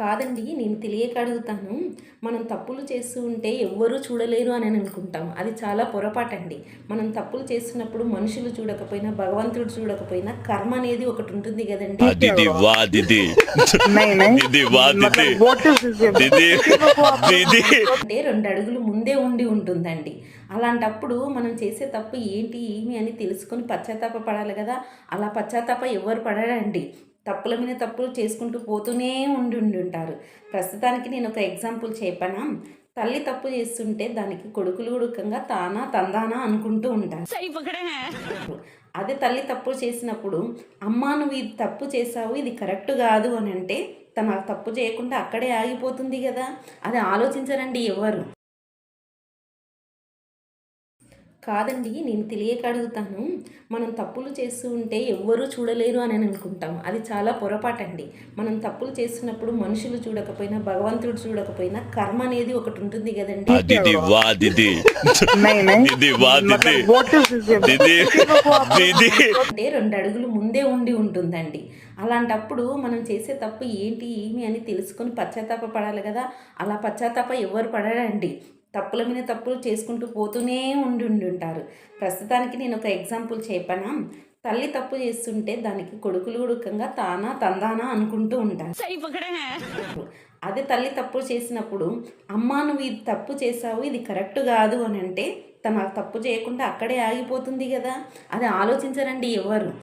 కాదండి నేను తెలియక అడుగుతాను మనం తప్పులు చేస్తూ ఉంటే ఎవ్వరూ చూడలేరు అని అనుకుంటాం. అది చాలా పొరపాటండి. మనం తప్పులు చేస్తున్నప్పుడు మనుషులు చూడకపోయినా భగవంతుడు చూడకపోయినా కర్మ అనేది ఒకటి ఉంటుంది కదండి. అంటే రెండు అడుగులు ముందే ఉండి ఉంటుందండి. అలాంటప్పుడు మనం చేసే తప్పు ఏంటి ఏమి అని తెలుసుకొని పశ్చాత్తాప పడాలి కదా. అలా పశ్చాత్తాప ఎవరు పడరండి. తప్పుల మీద తప్పులు చేసుకుంటూ పోతూనే ఉండి ఉండి ఉంటారు ప్రస్తుతానికి నేను ఒక ఎగ్జాంపుల్ చెప్పనా? తల్లి తప్పు చేస్తుంటే దానికి కొడుకులు ఉడకంగా తానా తందానా అనుకుంటూ ఉంటారు. అదే తల్లి తప్పు చేసినప్పుడు అమ్మా నువ్వు ఇది తప్పు చేసావు ఇది కరెక్ట్ కాదు అని అంటే తన తప్పు చేయకుండా అక్కడే ఆగిపోతుంది కదా? అది ఆలోచించరండి ఎవరు. కాదండి నేను తెలియక అడుగుతాను మనం తప్పులు చేస్తూ ఉంటే ఎవ్వరూ చూడలేరు అని అనుకుంటాం. అది చాలా పొరపాటండి. మనం తప్పులు చేస్తున్నప్పుడు మనుషులు చూడకపోయినా భగవంతుడు చూడకపోయినా కర్మ అనేది ఒకటి ఉంటుంది కదండి. అంటే రెండు అడుగులు ముందే ఉండి ఉంటుందండి. అలాంటప్పుడు మనం చేసే తప్పు ఏంటి ఏమి అని తెలుసుకొని పశ్చాత్తాప పడాలి కదా. అలా పశ్చాత్తాప ఎవరు పడరండి. తప్పుల మీద తప్పులు చేసుకుంటూ పోతూనే ఉండి ఉండి ఉంటారు ప్రస్తుతానికి నేను ఒక ఎగ్జాంపుల్ చెప్పనా? తల్లి తప్పు చేస్తుంటే దానికి కొడుకులు ఉడకంగా తానా తందానా అనుకుంటూ ఉంటారు. అదే తల్లి తప్పు చేసినప్పుడు అమ్మా నువ్వు ఇది తప్పు చేసావు ఇది కరెక్ట్ కాదు అని అంటే తన తప్పు చేయకుండా అక్కడే ఆగిపోతుంది కదా? అది ఆలోచించరండి ఎవరు.